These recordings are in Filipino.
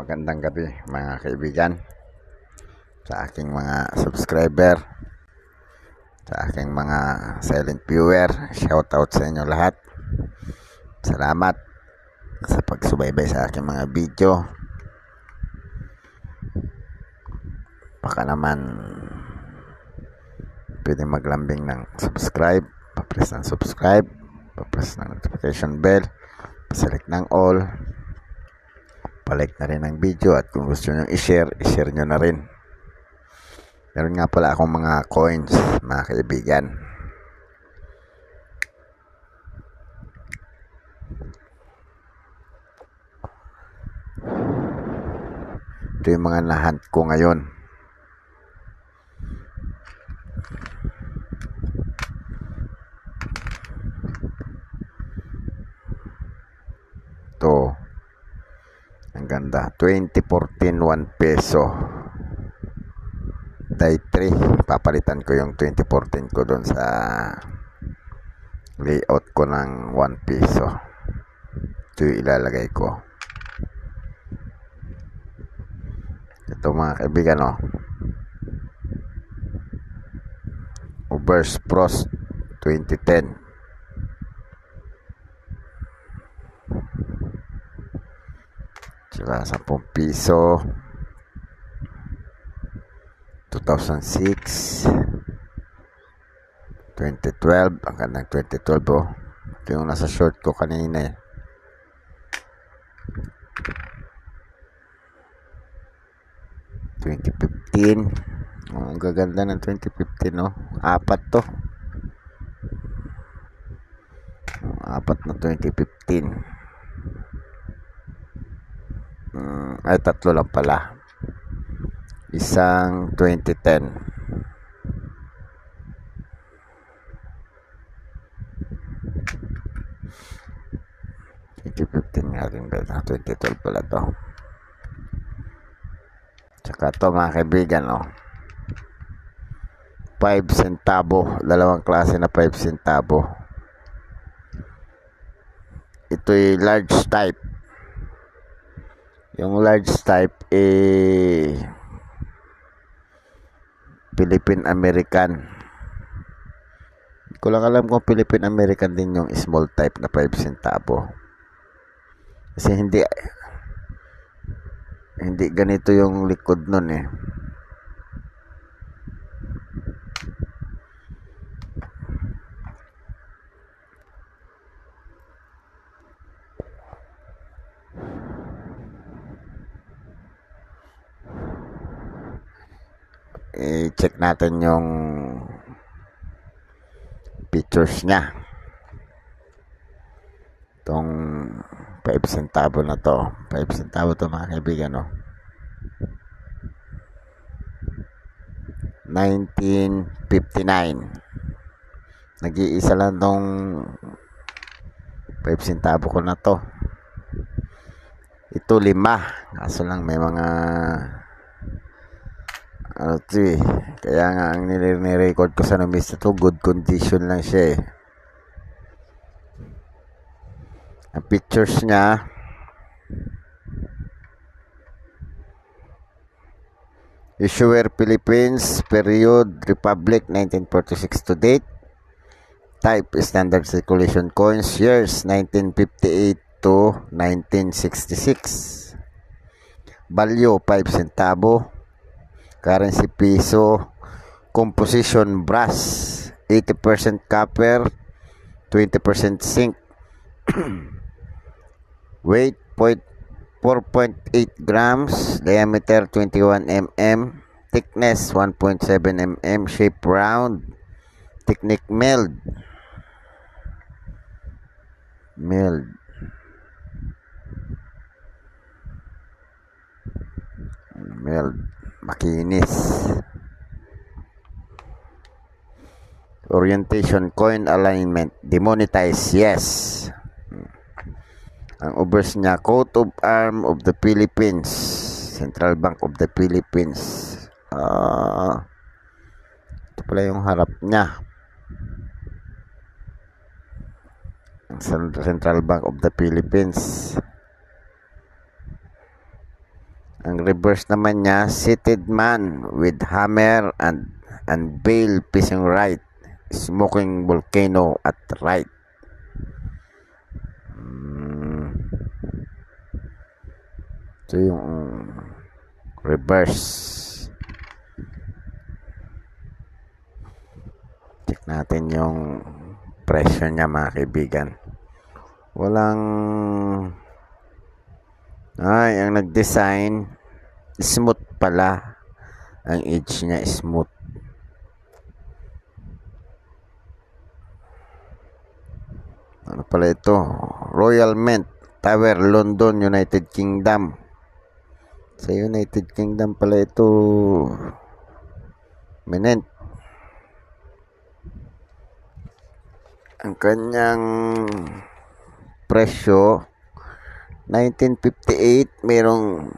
magandang gabi mga kaibigan sa aking mga subscriber sa aking mga silent viewer. Shout out sa inyo lahat. Salamat sa pagsubaybay sa aking mga video. Baka naman pwede maglambing ng subscribe papress ng subscribe papress ng notification bell paselect ng all palike na rin ang video at kung gusto nyo i-share, i-share nyo na rin. Meron nga pala akong mga coins, mga kaibigan. Ito yung mga nahunt ko ngayon. Ito. Ang ganda. 2014 1 peso. Day 3. Papalitan ko yung 2014 ko doon sa layout ko ng 1 peso. Ito yung ilalagay ko. Ito mga kaibigan oh. Ubers Pros 2010. Sila 10 piso. 2006. 2012. Ang gandang 2012 oh. Ito yung nasa short ko kanina eh. Twenty fifteen. Oh, ang gaganda ng 2015 no. Apat to. Apat na 2015. Mm, ay, tatlo lang pala. Isang 2010. Twenty fifteen nga rin ba? 2012 pala to. Tsaka to mga kaibigan, oh. 5 centavo. Dalawang klase na 5 centavo. Ito'y large type. Yung large type eh Philippine American. Ko lang alam kung Philippine American din yung small type na 5 centavo. Kasi hindi hindi ganito yung likod nun eh. I-check natin yung pictures niya. Itong 5 centavo na to. 5 centavo to mga kaibigan no? 1959 nag-iisa lang tong 5 centavo ko na to. Ito lima. Kaso lang may mga ano eh. Kaya nga ang nire-record ko sa numis to, good condition lang siya eh. Ang pictures niya, Issuer Philippines, period, Republic, 1946 to date. Type, standard circulation coins, years, 1958 to 1966. Value, 5 centavo currency piso, composition brass, 80% copper, 20% zinc, weight point 4.8 grams, diameter 21 mm, thickness 1.7 mm, shape round, technique milled, milled. Makinis. Orientation, coin alignment, demonetize, yes. Ang obverse niya, coat of arm of the Philippines, Central Bank of the Philippines. Uh, pala yung harap niya. Central Bank of the Philippines. Ang reverse naman niya, seated man with hammer and and bale facing right. Smoking volcano at right. Mm. Ito yung reverse. Check natin yung presyo niya mga kaibigan. Walang ay, ang nag-design smooth pala. Ang edge niya smooth. Ano pala ito? Royal Mint Tower, London, United Kingdom. Sa United Kingdom pala ito. Minent. Ang kanyang presyo 1958 merong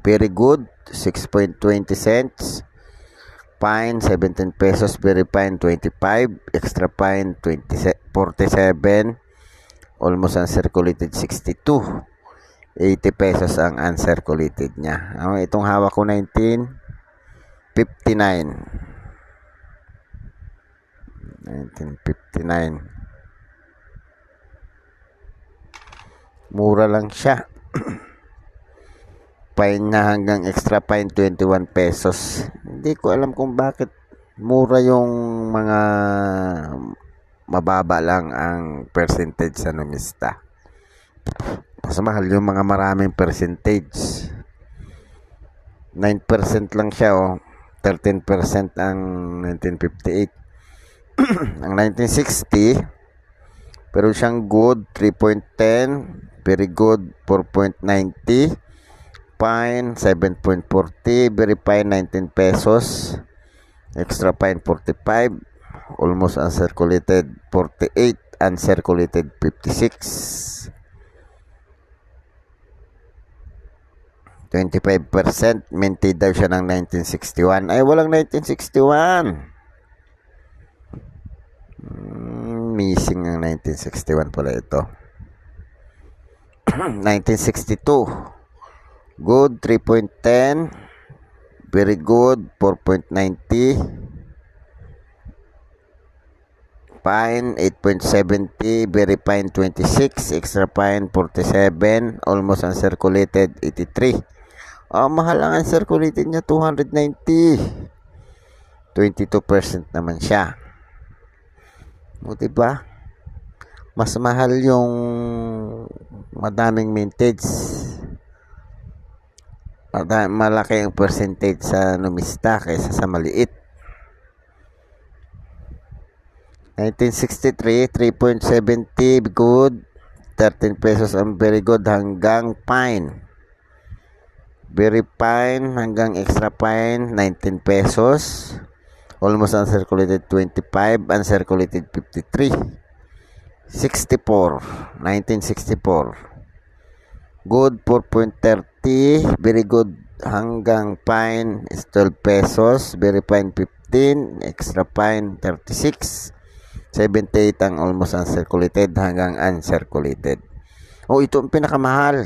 very good 6.20 cents. Fine 17 pesos very fine 25 extra fine 20, 47 almost uncirculated 62 80 pesos ang uncirculated niya. Oh, itong hawak ko 1959 1959 mura lang siya. Fine na hanggang extra fine 21 pesos. Hindi ko alam kung bakit mura yung mga mababa lang ang percentage sa numista mas mahal yung mga maraming percentage. 9% lang siya oh. 13% ang 1958 ang 1960 pero siyang good 3.10 very good. 4.90 fine. 7.40 very fine. 19 pesos. Extra fine. 45 almost uncirculated. 48 uncirculated. 56 25% minted daw siya ng 1961 ay walang 1961 Hmm, missing ang 1961 pala ito. 1962. Good 3.10. Very good 4.90. Fine 8.70. Very fine 26. Extra fine 47. Almost uncirculated 83. Oh, mahal ang uncirculated niya 290. 22% naman siya. O, diba? Mas mahal yung madaming mintage. Malaki ang percentage sa numista kaysa sa maliit. 1963, 3.70 good. 13 pesos ang very good hanggang fine. Very fine hanggang extra fine, 19 pesos. Almost uncirculated 25, uncirculated 53. 64, 1964. Good 4.30, very good hanggang fine is 12 pesos, very fine 15, extra fine 36. 78 ang almost uncirculated hanggang uncirculated. Oh, ito ang pinakamahal.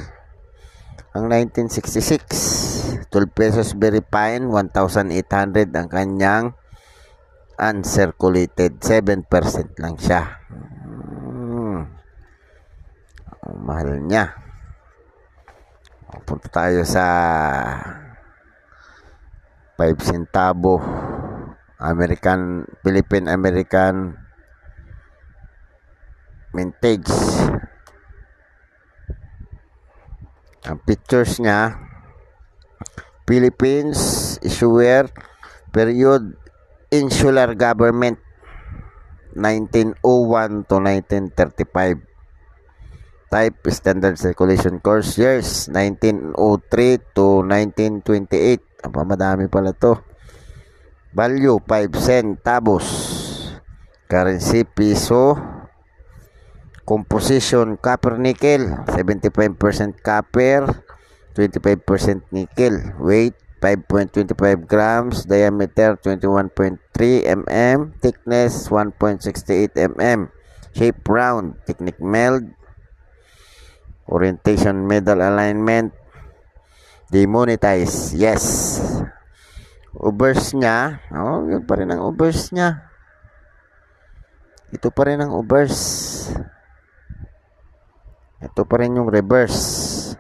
Ang 1966, 12 pesos very fine, 1,800 ang kanyang uncirculated 7% lang siya. Ang mahal niya. Punta tayo sa 5 centavo. American Philippine American mintage. Ang pictures niya Philippines issuer period insular government 1901 to 1935 type standard circulation course years 1903 to 1928 apa madami pala to. Value 5 centavos currency piso. Composition copper nickel 75% copper 25% nickel. Weight 5.25 grams, diameter 21.3 mm, thickness 1.68 mm, shape round, technique meld, orientation medal alignment, Demonetize. Yes. Ubers niya. Oh, yun pa rin ang ubers niya. Ito pa rin ang ubers. Ito pa rin yung reverse.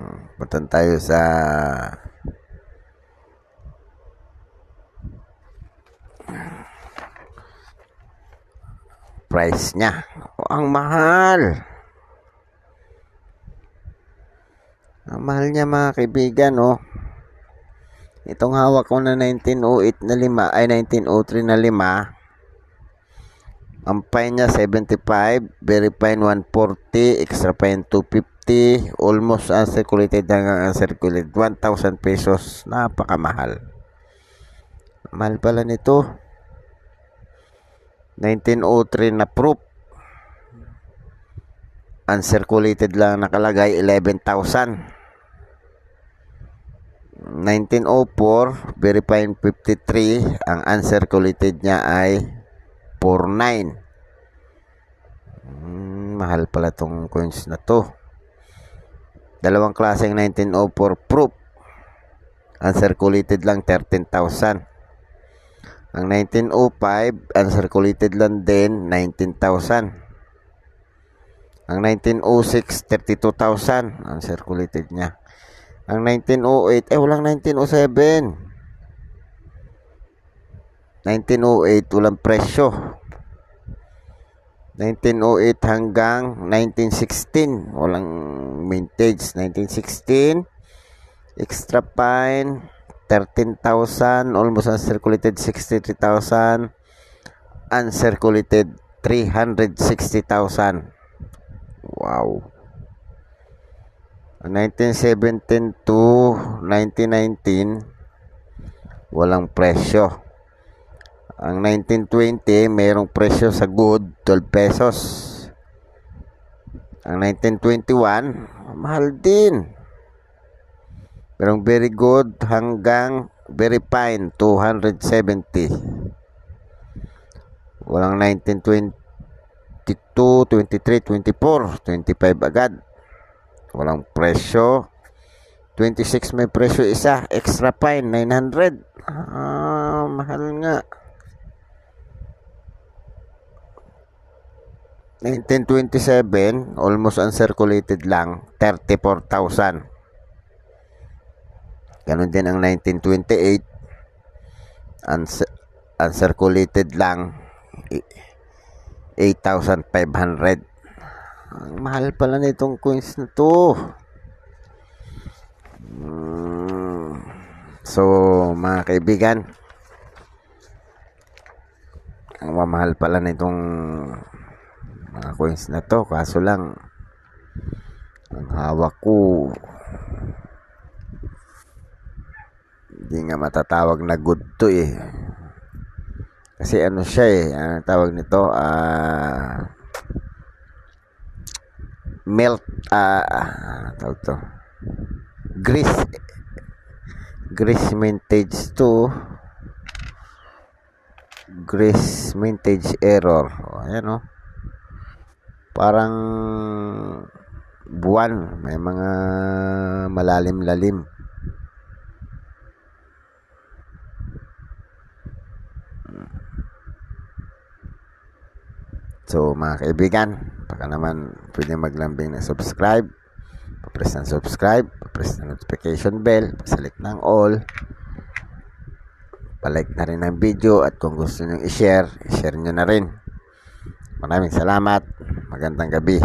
Hmm, Puntan tayo sa price niya. Oh, ang mahal. Ang mahal niya mga kaibigan, oh. Itong hawak ko na 1908 na lima, ay 1903 na lima. Ang fine niya 75, very fine 140, extra fine 250, almost uncirculated hanggang uncirculated 1,000 pesos. Napakamahal. Mahal pala nito. 1903 na proof. Uncirculated lang nakalagay 11,000. 1904, very fine 53, ang uncirculated niya ay 49. Hmm, mahal pala tong coins na to. Dalawang klaseng 1904 proof. Uncirculated lang 13,000. Ang 1905, uncirculated lang din 19,000. Ang 1906, 32,000 uncirculated niya. Ang 1908, eh walang 1907. 1908, walang presyo. 1908 hanggang 1916, walang vintage. 1916, extra fine, 13,000, almost uncirculated 63,000, uncirculated 360,000. Wow. 1917 to 1919, walang presyo. Ang 1920, mayroong presyo sa good, 12 pesos. Ang 1921, mahal din. Pero very good hanggang very fine, 270. Walang 1922, 23, 24, 25 agad. Walang presyo. 26 may presyo isa. Extra fine, 900. Ah, mahal nga. 1927, almost uncirculated lang, 34,000. Ganon din ang 1928, uns- uncirculated lang, i- 8,500. Ang mahal pala nitong coins na to. Mm. So, mga kaibigan, ang mamahal pala nitong mga coins na to. Kaso lang, ang hawak ko, hindi nga matatawag na good to eh. Kasi ano siya eh, ang tawag nito, ah, melt, uh, tawag to, grease, grease mintage to, grease mintage error. O, ayan o. Parang buwan, may mga malalim-lalim. So mga kaibigan, baka naman pwede maglambing na subscribe, papress ng subscribe, papress ng notification bell, paselect ng all, palike na rin ang video at kung gusto nyo i-share, i-share nyo na rin. Maraming salamat, magandang gabi.